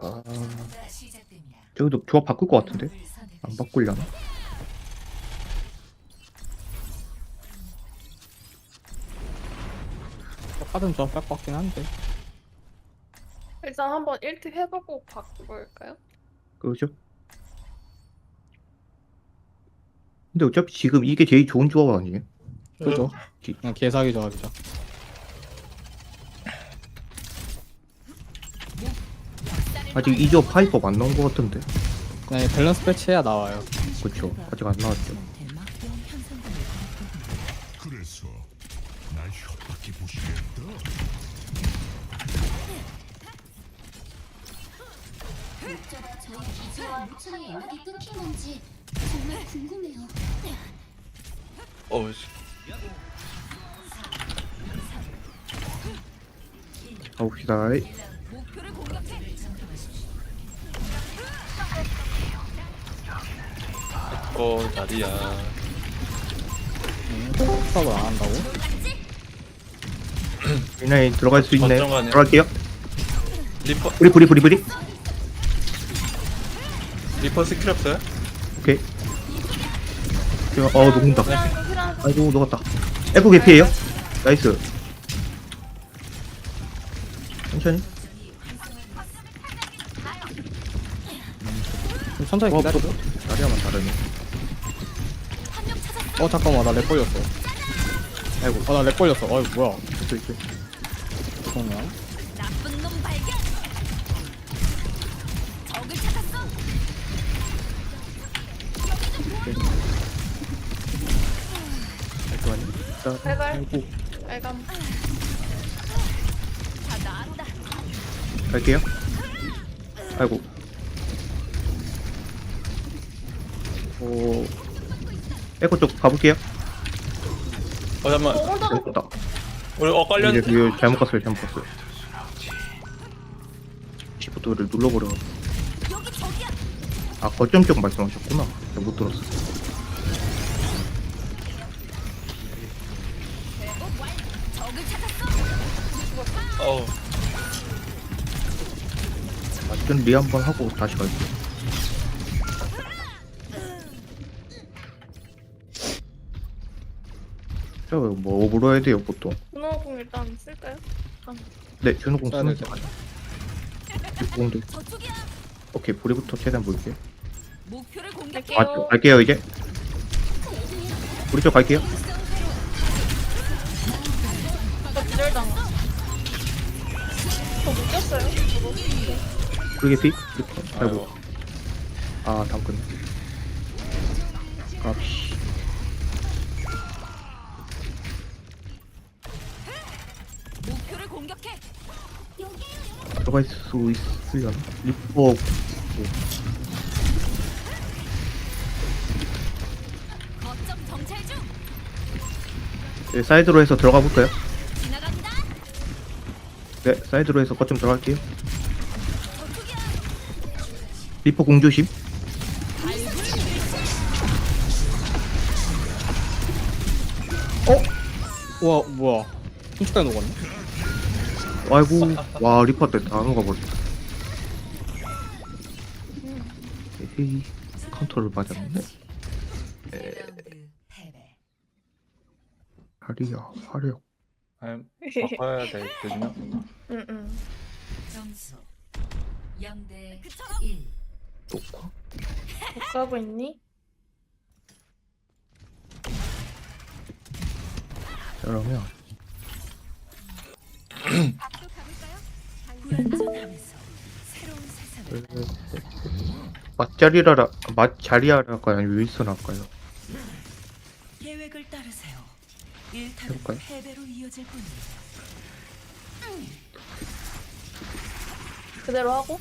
아. 저기도 조합 바꿀 것 같은데? 안 바꾸려나? 똑같은 조합 뺄것 같긴 한데 일단 한번 1트 해보고 바꿀까요? 그렇죠? 근데 어차피 지금 이게 제일 좋은 조합 아니에요? 그죠? 기- 그냥 개사기 조합이죠 아직 이 조합 파이법 안 나온 것 같은데? 이 밸런스 패치해야 나와요 그쵸 아직 안 나왔죠 그래서 날 협박해 보시겠다. 목자가 저희 기지와 무천의 연락이 끊긴 건지 정말 궁금해요. 어우 씨. 가봅시다 어 자리야. 스탑을 안 한다고? 이나에 들어갈 수 있네. 들어갈게요. 리퍼 브리 브리 브리 브리. 리퍼 스킬 없어요? 오케이. 제가 어 녹는다. 힐한 아이고 녹았다. F 개피에요? 나이스. 천천히. 좀 천천히 어 기다려 자리야만 다르네 어 잠깐만 나 렉 걸렸어. 아이고 어나렉 걸렸어. 어이 뭐야. 있어 있어 잠깐만. 잠깐만요. 자, 발발. 아이고 빨감 갈게요. 아이고. 오 에코 쪽 가볼게요. 어 잠만. 어 혼자 됐다. 우리 어 이제 깔렸. 이거 잘못 갔어요 잘못 갔어요. 시프트를 눌러버려. 아 거점 쪽 말씀하셨구나. 제가 못 들었어. 어우 완전 리 한번 하고 다시 갈게요 뭐 오브로 해야 돼요 보통. 분호공 일단 쓸까요? 네 준호공 써야 쓰면 되죠. 돼요. 공도. 오케이 불이부터 최대한 볼게요. 목표를 공격. 갈게요. 아 갈게요 이제 우리 쪽 갈게요. 저 기절당하 저 묶였어요? 저도 그게 피? 아이고 아 다음 끝네 아 들어갈 수 있으려나? 리퍼 거점 정찰 중. 네, 사이드로 해서 들어가 볼까요? 지나간다. 네 사이드로 해서 거점 들어갈게요 리퍼 공조심 우와 뭐야 순식간에 녹았네 아이고 와 리퍼 때다 녹아버렸다 에헤이 카운터를 패배. 하리야 하려 아니, 바꿔야 되거든요. 응응 점수 0대 1. 녹화 못 가고 있니? 그러면 맛자리라 맛자리하라 할까요 아니면 윌슨 할까요 계획을 따르세요. 일타는 해볼까요? 패배로 이어질 뿐입니다. 그대로 하고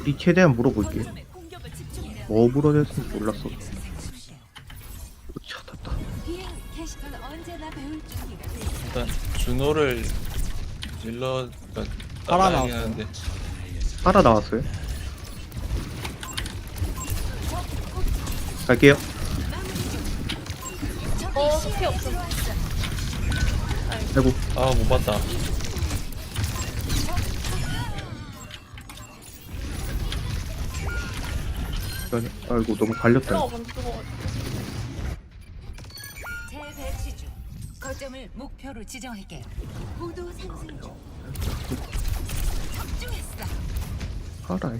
우리 최대한 물어볼게요 거점에 공격을 집중해. 뭐 물어냈는지 몰랐어 찾았다. 일단 준호를 질러 따라 살아 나왔는데. 살아 나왔어요? 갈게요. 어, 피 없어. 아이고, 아, 못 봤다. 아니, 아이고 너무 갈렸다. 어, 재배치 중. 거점을 목표로 지정할게요. 고도 상승 중. 파라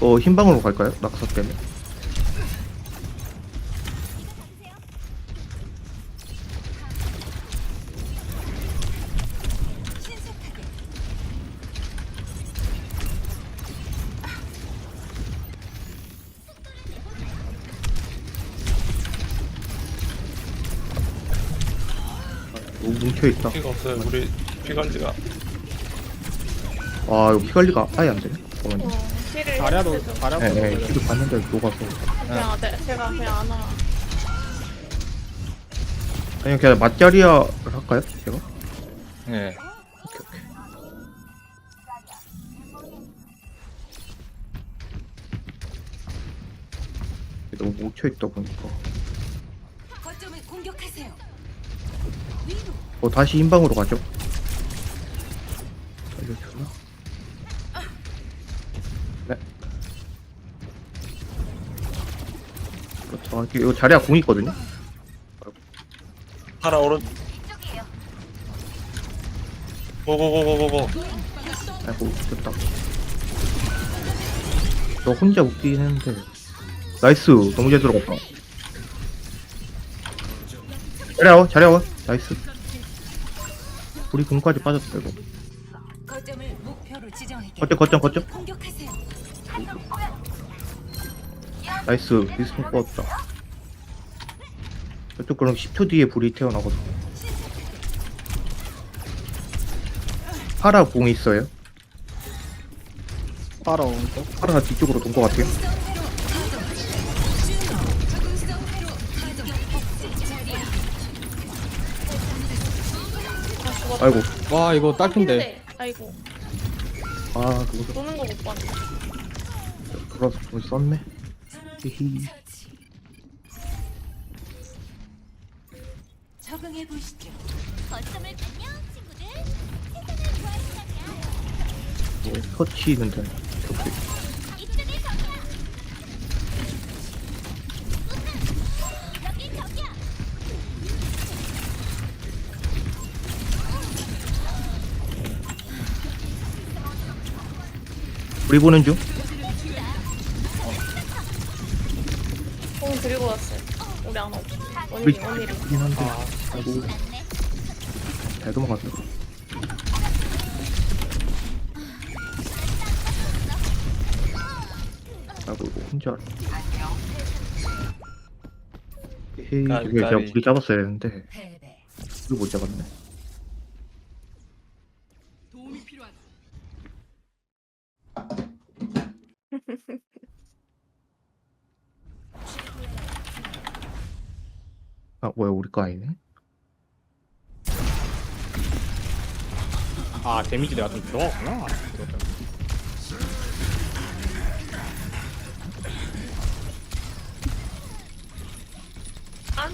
어 흰방으로 갈까요? 낙사 때문에 너무 뭉쳐있다 피가 없어요. 우리 피 관리가. 아 이거 피 관리가 아예 안 되네 잠깐만요 어, 힐을 다리아도. 다리아도 예, 예. 피도 봤는데 녹아서 그냥 네, 제가 그냥 안 와. 아니 그냥 맛자리야를 할까요? 제가? 예. 오케이 오케이 너무 뭉쳐있다 보니까 어 다시 흰방으로 가죠 알려주나? 네 그렇죠 아, 이거 자리야 공 있거든요? 하나 오른. 고고고고고고. 아이고 됐다 너 혼자 웃기긴 했는데 나이스 너무 잘 들어갔다 잘해와 잘해와 나이스 우리 공까지 빠졌다 이거 거점을 목표로. 거점 거점 거점 공격하세요. 나이스 미스톤 뽑았다 저쪽 그럼 10초 뒤에 불이 태어나거든 파라 공 있어요? 파라 오른쪽. 파라가 뒤쪽으로 돈것 같아요 아이고 와 이거 딸핀데. 근데 아이고 아 그거 노는 거 못 봤네. 돌아서 돈 썼네 히히 적응해 보시죠. 거점을 안녕 친구들. 세상을 뭐 터치는데 이렇게 이 우리 보는 중 공 들고 왔어요. 우리 안 오고. 우리 원일이 원일이. 이긴 한데 아이고 잘 도망갔네 아이고 이거 혼자 헤이 까비, 이게 제가 까비. 불이 잡았어야 했는데. 이걸 못 잡았네 아 뭐야 우리 거 아니네 아 데미지 내가 좀 들어갔구나.